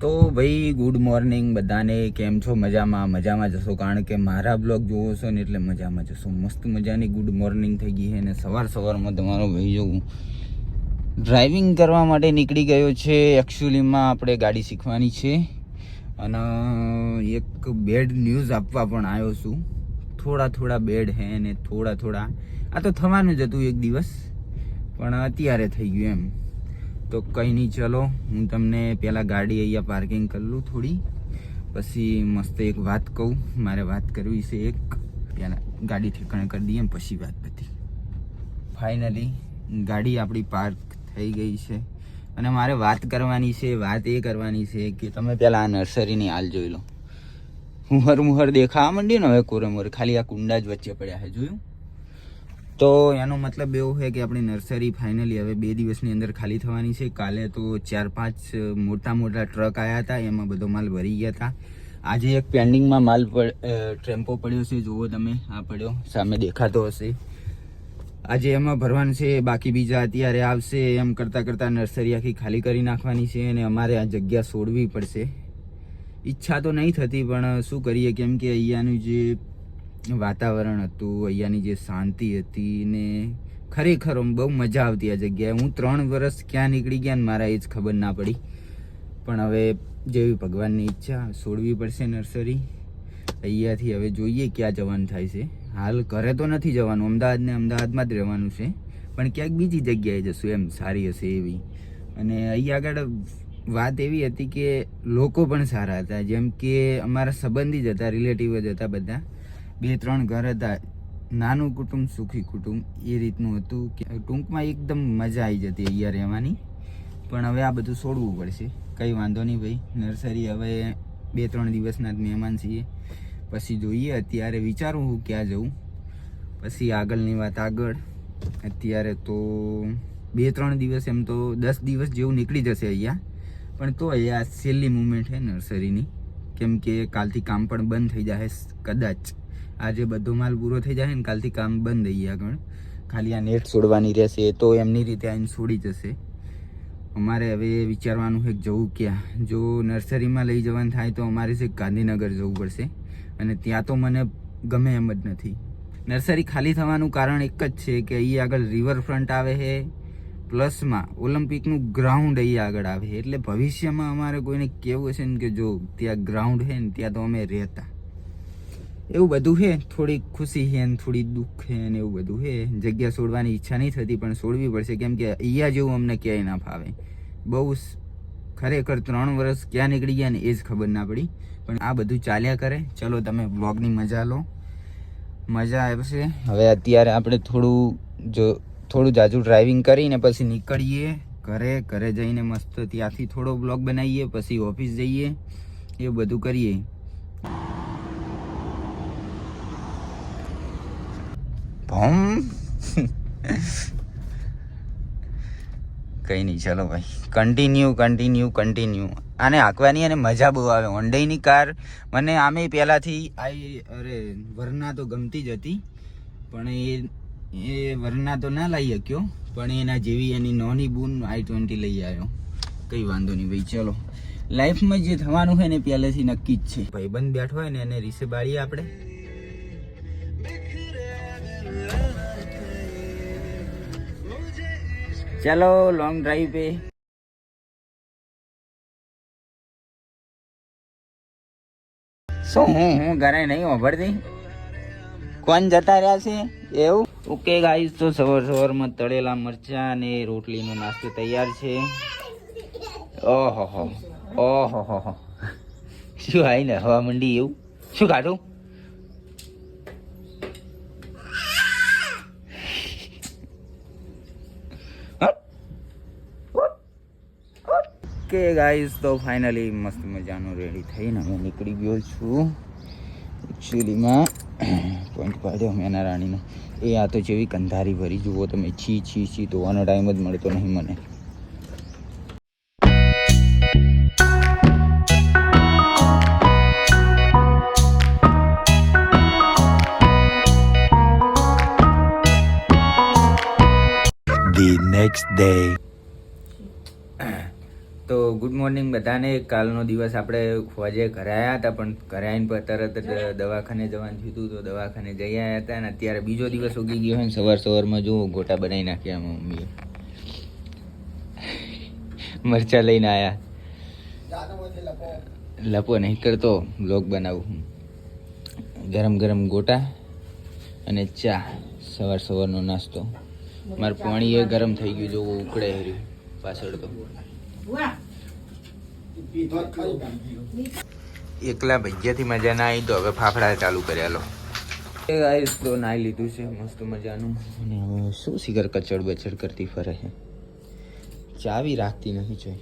તો ભાઈ good morning બધાને. કેમ છો? મજામાં? મજામાં જશો કારણ કે મારા બ્લોગ જોવો છો ને એટલે મજામાં જશો મસ્ત મજાની ગુડ મોર્નિંગ થઈ ગઈ છે અને સવાર સવારમાં તમારો ભાઈ જોઉં ડ્રાઇવિંગ કરવા માટે નીકળી ગયો છે. એકચ્યુઅલીમાં આપણે ગાડી શીખવાની છે. અને એક બેડ ન્યૂઝ આપવા પણ આવ્યો છું. થોડા થોડા બેડ હે ને થોડા થોડા. આ તો થવાનું જ હતું એક દિવસ, પણ અત્યારે થઈ ગયું એમ. તો કંઈ નહીં, ચલો. હું તમને પહેલાં ગાડી અહીંયા પાર્કિંગ કરી લઉં થોડી. પછી મસ્ત એક વાત કહું. મારે વાત કરવી છે એક. પહેલાં ગાડી ઠેકાણે કરી દઈએ પછી વાત બધી. ફાઇનલી ગાડી આપણી પાર્ક થઈ ગઈ છે. અને મારે વાત કરવાની છે, વાત એ કરવાની છે કે તમે પહેલાં આ નર્સરીની હાલ જોઈ લો. મુહર મુહર દેખાવા માંડી ને હવે કોરમોર ખાલી આ કુંડા જ વચ્ચે પડ્યા છે, જોયું? તો એનો મતલબ એવો છે કે આપણી નર્સરી ફાઇનલી હવે બે દિવસની અંદર ખાલી થવાની છે. કાલે તો ચાર પાંચ મોટા મોટા ટ્રક આવ્યા હતા એમાં બધો માલ ભરી ગયા હતા. આજે એક પેન્ડિંગમાં માલ અ, પડ્યો છે જુઓ તમે આ પડ્યો સામે દેખાતો હશે. આજે એમાં ભરવાનું છે બાકી બીજા અત્યારે આવશે એમ કરતાં કરતાં નર્સરી આખી ખાલી કરી નાખવાની છે અને અમારે આ જગ્યા છોડવી પડશે. ઈચ્છા તો નહીં થતી પણ શું કરીએ કેમ કે અહીંયાનું જે વાતાવરણ હતું, અહીંયાની જે શાંતિ હતી ને ખરેખર બહુ મજા આવતી આ જગ્યાએ. હું ત્રણ વર્ષ ક્યાં નીકળી ગયા ને મારા એ જ ખબર ના પડી. પણ હવે જેવી ભગવાનની ઈચ્છા છોડવી પડશે નર્સરી. અહીંયાથી હવે જોઈએ ક્યાં જવાનું થાય છે. હાલ ઘરે તો નથી જવાનું, અમદાવાદ ને અમદાવાદમાં જ રહેવાનું છે. પણ ક્યાંક બીજી જગ્યાએ જશું એમ, સારી હશે એવી. અને અહીંયા આગળ વાત એવી હતી કે લોકો પણ સારા હતા, જેમ કે અમારા સંબંધી જ હતા, રિલેટિવ જ હતા બધા. બે ત્રણ ઘર હતા. નાનું કુટુંબ, સુખી કુટુંબ. એ રીતનું હતું કે ટૂંકમાં એકદમ મજા આવી જતી અહીંયા રહેવાની. પણ હવે આ બધું છોડવું પડશે. કંઈ વાંધો નહીં ભાઈ. નર્સરી હવે બે ત્રણ દિવસના જ મહેમાન છીએ. પછી જોઈએ, અત્યારે વિચારું હું ક્યાં જવું પછી આગળની વાત આગળ. અત્યારે તો બે ત્રણ દિવસ એમ તો દસ દિવસ જેવું નીકળી જશે અહીંયા. પણ તો અહીંયા છેલ્લી મુમેન્ટ છે નર્સરીની. કેમ કે કાલથી કામ પણ બંધ થઈ જાય કદાચ. આજે બધો માલ પૂરો થઈ જાય ને કાલથી કામ બંધ અહીંયા આગળ ખાલી આ નેટ છોડવાની રહેશે તો એમની રીતે આવીને છોડી જશે. અમારે હવે વિચારવાનું છે જવું ક્યાં? જો નર્સરીમાં લઈ જવાનું થાય તો અમારે છે ગાંધીનગર જવું પડશે. અને ત્યાં તો મને ગમે એમ જ નથી. નર્સરી ખાલી થવાનું કારણ એક જ છે કે અહીં આગળ રિવરફ્રન્ટ આવે છે પ્લસમાં ઓલિમ્પિકનું ગ્રાઉન્ડ અહીં આગળ આવે એટલે ભવિષ્યમાં અમારે કોઈને કેવું હશે ને કે જો ત્યાં ગ્રાઉન્ડ છે ને ત્યાં તો અમે રહેતા. એવું બધું છે. થોડી ખુશી છે ને થોડી દુઃખ છે ને એવું બધું છે. જગ્યા છોડવાની ઈચ્છા નહીં થતી, પણ છોડવી પડશે. કેમ કે અહીંયા જેવું અમને ક્યાંય ના ફાવે. બહુ ખરેખર ત્રણ વર્ષ ક્યાં નીકળી ગયા ને એ જ ખબર ના પડી. પણ આ બધું ચાલ્યા કરે. ચલો તમે બ્લોગની મજા લો. મજા આવશે. હવે અત્યારે આપણે થોડું જો થોડું જાજુ ડ્રાઇવિંગ કરીને પછી નીકળીએ. ઘરે ઘરે જઈને મસ્ત ત્યાંથી થોડો બ્લોગ બનાવીએ, પછી ઓફિસ જઈએ. એ બધું કરીએ. ભમ. કંઈ નહીં, ચલો ભાઈ. કન્ટિન્યુ કન્ટિન્યુ કન્ટિન્યુ આને હાંકવાની અને મજા બહુ આવે. હોન્ડાઈની કાર મને આમે પહેલાંથી આઈ અરે, વરના તો ગમતી જ હતી. પણ એ એ વરના તો ના લઈ શક્યો, પણ એના જેવી એની નોની બૂન આઈ ટ્વેન્ટી લઈ આવ્યો. કઈ વાંધો નહીં ભાઈ, ચલો. લાઈફમાં જે થવાનું હોય ને પહેલેથી નક્કી જ છે. ભાઈબંધ બેઠો હોય ને એને રીસે બાળીએ આપણે. ચાલો લોંગ ડ્રાઈવ પે શું, હું હું ઘરે નહીં વાપરતી કોણ જતા રહ્યા છે? એવું? ઓકે ગાઈસ તો સવાર સવારમાં તળેલા મરચા અને રોટલીનો નાસ્તો તૈયાર છે. ઓહો, હો, ઓહો શું આવી ને, હવા મંડી એવું? શું કાઢું કે ગાઈસ તો ફાઇનલી મસ્ત મજાનું રેડી થઈને હું નીકળી ગયો છું. એકચ્યુઅલીમાં પોઈન્ટ પાડ્યો મેના રાણીનો એ આ તો જેવી કંધારી ભરી, જુઓ તમે, છી છી છી, ધોવાનો ટાઈમ જ મળતો નહીં મને The next day. તો ગુડ મોર્નિંગ બધાને. કાલનો દિવસ આપણે ફોજે ઘરે આવ્યા હતા, પણ ઘરે આવીને તરત જ દવાખાને જવાનું થયું હતું, તો દવાખાને જઈ આવ્યા હતા અને અત્યારે બીજો દિવસ ઉગી ગયો હોય સવાર સવારમાં જો ગોટા બનાવી નાખ્યા મમ્મીએ. મરચા લઈને આવ્યા લપો નહીં કરતો બ્લોગ બનાવું ગરમ ગરમ ગોટા અને ચા, સવાર સવારનો નાસ્તો. મારું પાણી એ ગરમ થઈ ગયું જો ઉકળે હર્યું પાછળ તો. એકલા ભજીયાથી મજા ના આવી તો હવે ફાફડા ચાલુ કર્યા લો એ ગાઈસ તો નાઈ લીધું છે મસ્ત મજાનું. અને હવે શું શિખર કચડ બચડ કરતી ફરે છે? ચાવી રાખતી નથી જોઈ.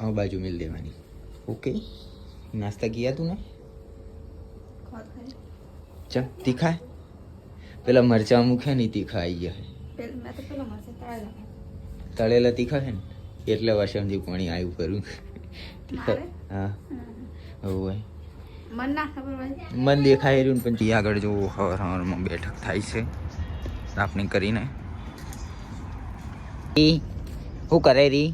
આ બાજુ મિલ દેવાની. ઓકે. નાસ્તા કિયા તું ને? ચલ તીખા? પેલા મરચા મૂક્યા નહીં તીખા આવી ગયા. તળેલા તીખા છે ને એટલે વાસણથી પાણી આવ્યું કરું હા. હવે. મન ના હોય. મન દેખાય રહ્યું પણ ત્યાં આગળ જો હવાર હવારમાં બેઠક થાય છે આપણી કરીને. શું કરે રી?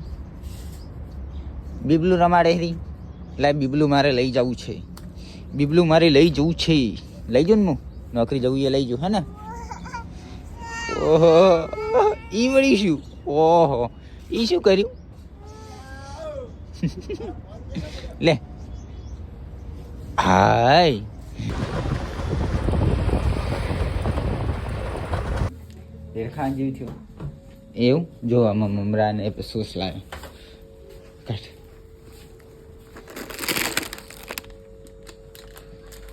બીબલું રમાડે રી? એટલે બીબલું મારે લઈ જવું છે. બીબલું મારે લઈ જવું છે. લઈ જો ને નોકરી જવું એ લઈ જઉં હે ને? ઓહો. ઈ વળી શું? ઓહો. ઈ શું કર્યું? લે. હાય. દેરખાન જેવું થયું. એવું? જો આમાં મમરા ને સોસ લાવે કાઢ.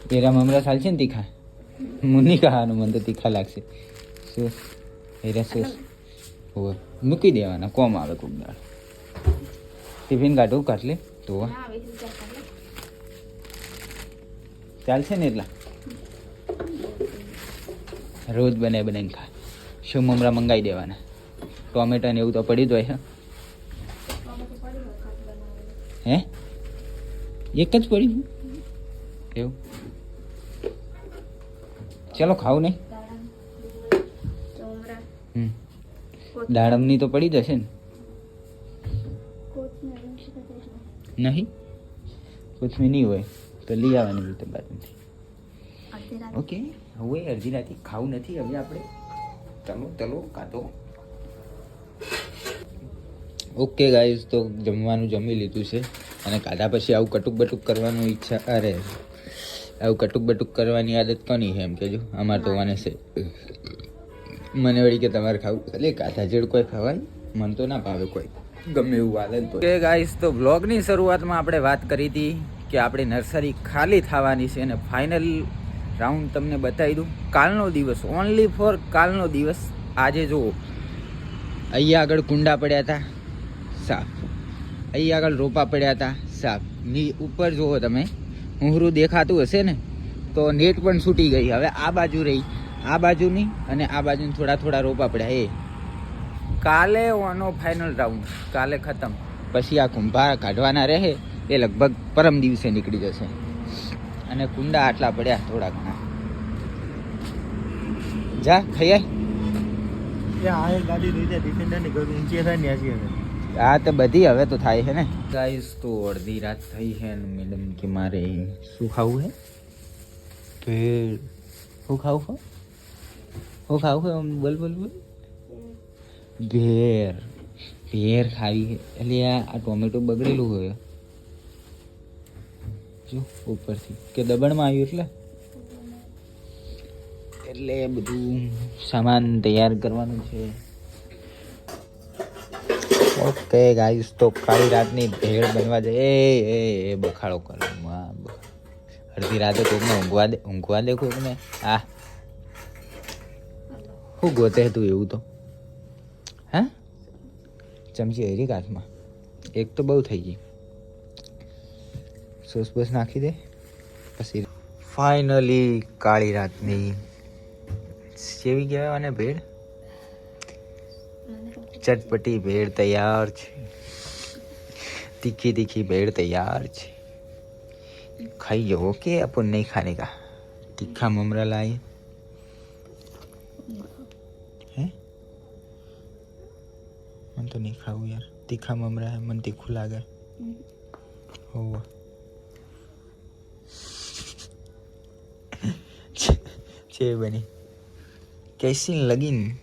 મમરા મમરા છે ને તીખા? મુનિકા નહીં મન મને તો તીખા લાગશે. સોસ હેરા સોસ હોવે મૂકી દેવાના કોમ આવે કોક દાળ ટિફિન કાઢું કાઢ લે તો ચાલશે ને એટલા? રોજ બને બનાવીને ખા શું મમરા મંગાવી દેવાના? ટોમેટા ને એવું તો પડી જ હોય હે? હે? એક જ પડી એવું? ચલો ખાવું નહીં. દાડમની તો પડી જશે ને. કોથમીર નહીં. કોથમી નહીં હોય તો લઈ આવવાની રીતે. બાજુથી ઓકે હવે અડધી રાતે ખાવું નથી હવે આપણે તલો તલો કાતો ઓકે ગાઈઝ તો જમવાનું જમી લીધું છે અને કાઢા પછી આવું કટુક બટુક કરવાનું ઈચ્છા અરે આવું કટુક બટુક કરવાની આદત કોની છે એમ કેજો અમારે તો વાને છે. મને વળી કે તમારે ખાવું એટલે કાઢા જેડ કોઈ ખવાય મને તો ના ભાવે કોઈ. ગમે એવું હાલે તો. કે ગાઈસ તો બ્લોગની શરૂઆતમાં આપણે વાત કરી હતી કે આપણી નર્સરી ખાલી થવાની છે અને ફાઇનલ રાઉન્ડ તમને બતાવી દઉં. કાલનો દિવસ ઓનલી ફોર કાલનો દિવસ. આજે જુઓ. અહીંયા આગળ કુંડા પડ્યા હતા સાફ અહીંયા આગળ રોપા પડ્યા હતા સાફની ઉપર જુઓ તમે ઉહરું દેખાતું હશે ને તો નેટ પણ છૂટી ગઈ. હવે આ બાજુ રહી. આ બાજુની અને આ બાજુની થોડા થોડા રોપા પડ્યા એ. કાલે ઓનો ફાઇનલ રાઉન્ડ કાલે ખતમ. પછી આ કુંભા કાઢવાના રહે એ લગભગ પરમ દિવસે નીકળી જશે. અને કુંડા આટલા પડ્યા થોડા ઘણા. જા ખાઈ આ તો બધી હવે તો થાય છે ને. ગાઈસ તો અડધી રાત થઈ છે ને મેડમ કે મારે શું ખાવું હે ભેળ શું ખાવું શું ખાવું છે બોલ બોલ બોલ. ભેર ભેર ખાવી એટલે આ ટોમેટો બગડેલું હોય. જો, ઉપરથી. કે દબાણમાં આવ્યું એટલે? એટલે બધું સામાન તૈયાર કરવાનું છે. ઓકે ગાઈસ તો કાળી રાતની ભેળ બનવા જાય. એ એ બખાડો કરો. અડધી રાતે કોઈને ઊંઘવા દે ઊંઘવા દે કોઈને આ. શું ગોતે તું એવું તો હા ચમચી હરી કાચમાં એક તો બહુ થઈ ગઈ સોસ બોસ નાખી દે પછી ફાઇનલી કાળી રાતની કેવી કહેવાય અને ભેળ મને તો चटपटी भेड़ तैयार છે तीखी तीखी भेड़ तैयार છે खाई जाओ ओके अपन नहीं खाने का तीखा ममरा लाए है? मन तो नहीं खाऊ यार। तीखा ममरा है, मन तीखू लाग हो। छे बनी। कैसी लगीन?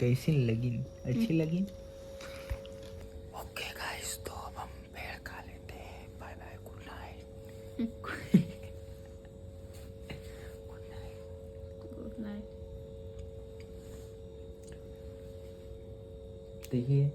कैसी लगीन? अच्छी लगीन? જઈએ